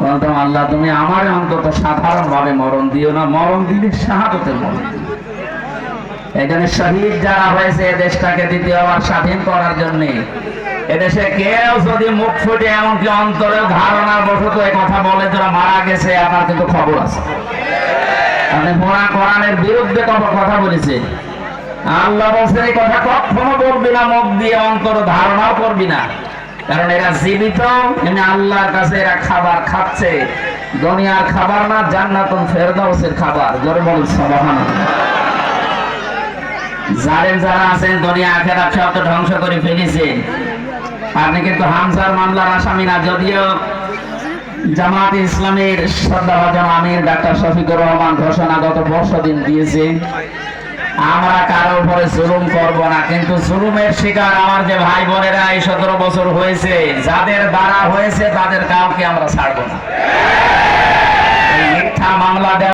বলতাম আল্লাহ, তুমি আমার অন্তত সাধারণ ভাবে মরণ দিও না, মরণ দিলে শাহাদতের মরণ। এখানে শহীদ যারা হয়েছে এ দেশটাকে দ্বিতীয়বার স্বাধীন করার জন্য এদেশে কেউ যদি মুখ ফুটে এমনকি অন্তরে ধারণা বসত এই কথা বলে যারা মারা গেছে, আমার কিন্তু খবর আছে। আপনি কোরআন কোরআনের বিরুদ্ধে কত কথা বলেছে? আল্লাহ বলছে এই কথা কখনো বলবি না, মুখ দিয়ে অন্তর ধারণাও করবি না। কারণ এরা জীবিত আল্লাহর কাছে এরা খাবার খাচ্ছে। দুনিয়ার খাবার না, জান্নাতুল ফেরদাউসের খাবার। জোরে বল সুবহানাল্লাহ। যারা আছেন, দুনিয়া আখেরাত সব ধ্বংস করে ফেলেছে। আপনি কিন্তু হামজার মামলার আসামি না, যদিও জামাত ইসলামের শ্রদ্ধাভাজন আমির ডাক্তার শফিকুর রহমান ঘোষণা গত বর্ষ দিন দিয়েছে। আমরা কারও উপরে জুলুম করব না, কিন্তু জুলুমের শিকার আমার যে ভাই বোনেরা এই সতেরো বছর হয়েছে, যাদের দ্বারা হয়েছে তাদের কাউকে আমরা ছাড়ব না। মিথ্যা মামলা